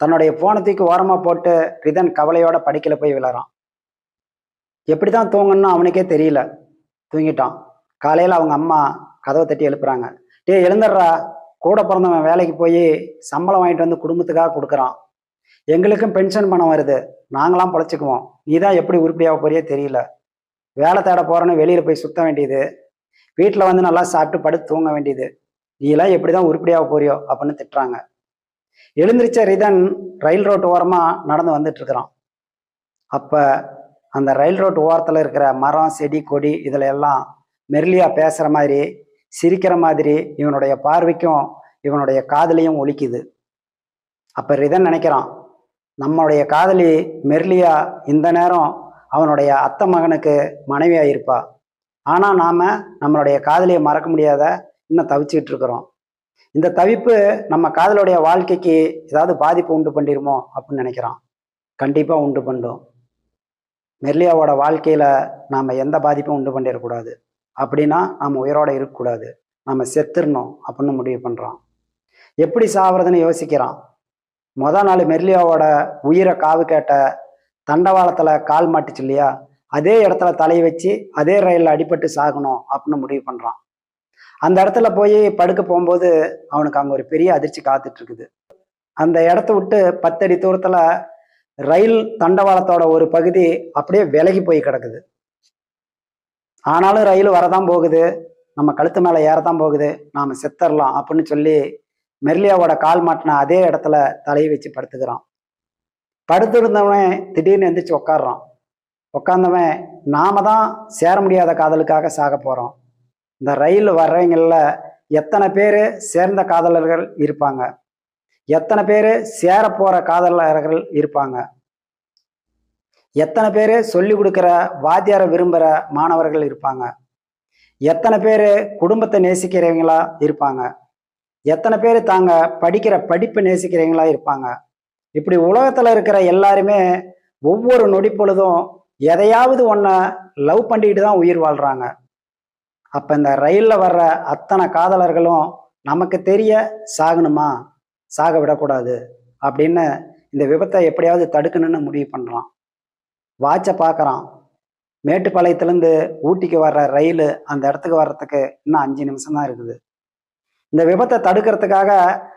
தன்னுடைய போனத்துக்கு ஓரமாக போட்டு ரிதன் கவலையோட படிக்கல போய் விழறான் எப்படி தான் தூங்கணும்னு அவனுக்கே தெரியல. தூங்கிட்டான். காலையில் அவங்க அம்மா கதவை தட்டி எழுப்புறாங்க. டேய் எழுந்துடுறா. கூட பிறந்தவன் வேலைக்கு போய் சம்பளம் வாங்கிட்டு வந்து குடும்பத்துக்காக கொடுக்குறான். எங்களுக்கும் பென்ஷன் பணம் வருது. நாங்களாம் பழச்சிக்குவோம். நீ தான் எப்படி உருப்படியாக போறியே தெரியல. வேலை தேட போறேன்னு வெளியில் போய் சுத்த வேண்டியது. வீட்டில் வந்து நல்லா சாப்பிட்டு படுத்து தூங்க வேண்டியது. நீ எல்லாம் எப்படி தான் உருப்படியாக போறியோ அப்படின்னு திட்டுறாங்க. எழுந்திரிச்ச ரிதன் ரயில் ரோட்டு ஓரமாக நடந்து வந்துட்டு இருக்கிறான் அப்போ அந்த ரயில் ரோட்டு ஓரத்தில் இருக்கிற மரம் செடி கொடி இதில் எல்லாம் மெர்லியாக பேசுகிற மாதிரி சிரிக்கிற மாதிரி இவனுடைய பார்வைக்கும் இவனுடைய காதலையும் ஒழிக்குது அப்போ ரிதன் நினைக்கிறான் நம்மளுடைய காதலி மெர்லியா இந்த நேரம் அவனுடைய அத்தை மகனுக்கு மனைவியாக இருப்பா ஆனால் நாம் நம்மளுடைய காதலியை மறக்க முடியாத இன்னும் தவிச்சுக்கிட்டு இருக்கிறோம் இந்த தவிப்பு நம்ம காதலுடைய வாழ்க்கைக்கு ஏதாவது பாதிப்பு உண்டு பண்ணிருமோ அப்படின்னு நினைக்கிறான். கண்டிப்பாக உண்டு பண்ணும். மெர்லியாவோட வாழ்க்கையில் நாம் எந்த பாதிப்பும் உண்டு பண்ணிடக்கூடாது. அப்படின்னா நம்ம உயிரோட இருக்கக்கூடாது. நம்ம செத்துடணும் அப்படின்னு முடிவு பண்ணுறான் எப்படி சாவறதுன்னு யோசிக்கிறான். மொதல் நாள் மெர்லியாவோட உயிரை காவு கேட்ட தண்டவாளத்தில் கால் மாட்டுச்சு இல்லையா? அதே இடத்துல தலையை வச்சு அதே ரயிலில் அடிபட்டு சாகணும் அப்படின்னு முடிவு பண்ணுறான் அந்த இடத்துல போய் படுக்க போகும்போது அவனுக்கு அங்கே ஒரு பெரிய அதிர்ச்சி காத்துட்டு இருக்குது. அந்த இடத்த விட்டு பத்தடி தூரத்தில் ரயில் தண்டவாளத்தோட ஒரு பகுதி அப்படியே விலகி போய் கிடக்குது. ஆனாலும் ரயில் வரதான் போகுது. நம்ம கழுத்து மேலே ஏறதான் போகுது. நாம் செத்தரலாம் அப்படின்னு சொல்லி மெர்லியாவோட கால் மாட்டின அதே இடத்துல தலையை வச்சு படுத்துக்கிறான். படுத்திருந்தவன் திடீர்னு எந்திரிச்சு உட்காடுறான் உட்காந்தவன் நாம தான் சேர முடியாத காதலுக்காக சாக போகிறோம் இந்த ரயில் வர்றவங்களில் எத்தனை பேர் சேர்ந்த காதலர்கள் இருப்பாங்க? எத்தனை பேர் சேர போகிற காதலர்கள் இருப்பாங்க? எத்தனை பேர் சொல்லி கொடுக்குற வாத்தியாரை விரும்புகிற மாணவர்கள் இருப்பாங்க? எத்தனை பேர் குடும்பத்தை நேசிக்கிறவங்களா இருப்பாங்க? எத்தனை பேர் தாங்க படிக்கிற படிப்பை நேசிக்கிறவங்களா இருப்பாங்க? இப்படி உலகத்தில் இருக்கிற எல்லாருமே ஒவ்வொரு நொடி பொழுதும் எதையாவது ஒன்றை லவ் பண்ணிக்கிட்டு தான் உயிர் வாழ்கிறாங்க அப்போ இந்த ரயிலில் வர்ற அத்தனை காதலர்களும் நமக்கு தெரிய சாகணுமா? சாக விடக்கூடாது. அப்படின்னு இந்த விபத்தை எப்படியாவது தடுக்கணும்னு முடிவு பண்ணுறான் வாட்சை பார்க்குறான் மேட்டுப்பாளையத்துலேருந்து ஊட்டிக்கு வர்ற ரயில் அந்த இடத்துக்கு வர்றதுக்கு இன்னும் அஞ்சு நிமிஷம் தான் இருக்குது. இந்த விபத்தை தடுக்கிறதுக்காக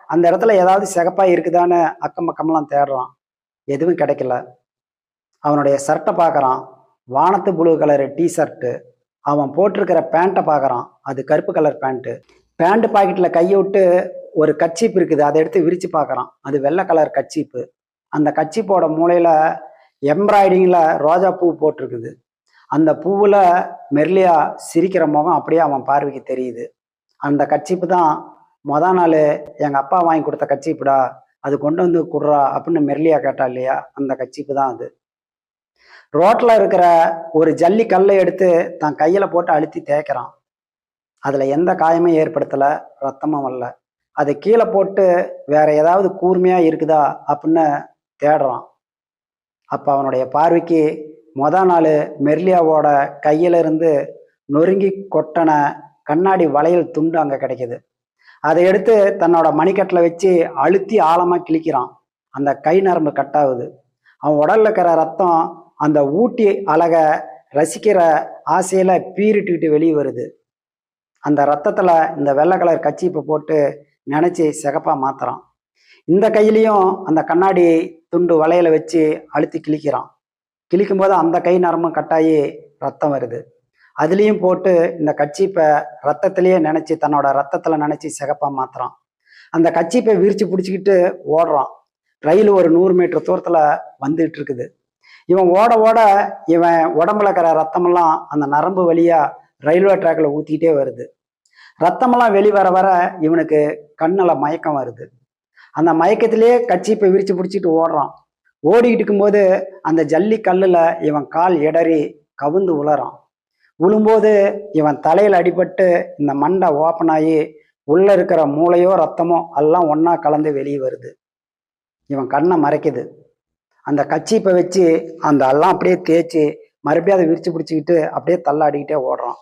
அந்த இடத்துல ஏதாவது சிகப்பாக இருக்குதான்னு அக்கம் பக்கம்லாம் தேடுறான். எதுவும் கிடைக்கல. அவனுடைய ஷர்ட்டை பார்க்குறான் வானத்து ப்ளூ கலரு ஷர்ட்டு அவன் போட்டிருக்கிற பேண்ட்டை பார்க்குறான். அது கருப்பு கலர் பேண்ட்டு பேண்ட் பாக்கெட்டில் கையை விட்டு ஒரு கச்சீப்பு இருக்குது. அதை எடுத்து விரித்து பார்க்குறான். அது வெள்ளை கலர் கச்சீப்பு அந்த கச்சிப்போட மூலையில் எம்ப்ராய்டிங்கில் ரோஜா பூ போட்டிருக்குது. அந்த பூவில் மெர்லியா சிரிக்கிற முகம் அப்படியே அவன் பார்வைக்கு தெரியுது. அந்த கச்சிப்பு தான் மொத நாள் எங்கள் அப்பா வாங்கி கொடுத்த கச்சிப்புடா அது கொண்டு வந்து குடுறா அப்படின்னு மெர்லியா கேட்டா இல்லையா? அந்த கச்சிப்பு தான் அது. ரோட்டில் இருக்கிற ஒரு ஜல்லி கல்லை எடுத்து தான் கையில் போட்டு அழுத்தி தேய்க்கிறான். அதில் எந்த காயமும் ஏற்படுத்தலை ரத்தமும் வரல. அதை கீழே போட்டு வேற ஏதாவது கூர்மையாக இருக்குதா அப்படின்னு தேடுறான். அப்போ அவனுடைய பார்வைக்கு மொத நாள் மெர்லியாவோட கையிலிருந்து நொறுங்கி கொட்டன கண்ணாடி வளையல் துண்டு அங்கே கிடைக்குது. அதை எடுத்து தன்னோட மணிக்கட்டில் வச்சு அழுத்தி ஆழமாக கிழிக்கிறான். அந்த கை நரம்பு கட்டாகுது. அவன் உடல்ல இருக்கிற ரத்தம் அந்த ஊட்டி அழகை ரசிக்கிற ஆசையில் பீரிட்டுக்கிட்டு வெளியே வருது. அந்த ரத்தத்தில் இந்த வெள்ளை கலர் கச்சிப்பை போட்டு நினச்சி சிகப்பாக மாத்துறான். இந்த கையிலையும் அந்த கண்ணாடி துண்டு வளையல வச்சு அழுத்தி கிழிக்கிறான். கிழிக்கும் போது அந்த கை நரம்பும் கட்டாயி ரத்தம் வருது. அதுலேயும் போட்டு இந்த கச்சிப்பை ரத்தத்திலேயே நினச்சி தன்னோட ரத்தத்தில் நினச்சி சிகப்பாக மாத்துறான். அந்த கச்சிப்பை விரிச்சு பிடிச்சிக்கிட்டு ஓடுறான். ரயில் ஒரு நூறு மீட்டர் தூரத்தில் வந்துகிட்டு இருக்குது. இவன் ஓட ஓட இவன் உடம்புல இருக்கிற ரத்தமெல்லாம் அந்த நரம்பு வழியா ரயில்வே ட்ராக்ல ஊத்திக்கிட்டே வருது. ரத்தமெல்லாம் வெளி வர வர இவனுக்கு கண்ணில் மயக்கம் வருது. அந்த மயக்கத்திலேயே கட்சி இப்போ விரிச்சு பிடிச்சிட்டு ஓடுறான். ஓடிக்கிட்டு இருக்கும்போது அந்த ஜல்லி கல்லில் இவன் கால் இடறி கவுந்து உளறான் விழும்போது இவன் தலையில் அடிபட்டு இந்த மண்டை ஓப்பன் ஆகி உள்ள இருக்கிற மூளையோ ரத்தமோ எல்லாம் ஒன்றா கலந்து வெளியே வருது. இவன் கண்ணை மறைக்குது. அந்த கச்சிப்பை வச்சு அந்த எல்லாம் அப்படியே தேய்ச்சி மறுபடியும் அதை விரிச்சு பிடிச்சிக்கிட்டு அப்படியே தள்ளாடிக்கிட்டே ஓடுறோம்.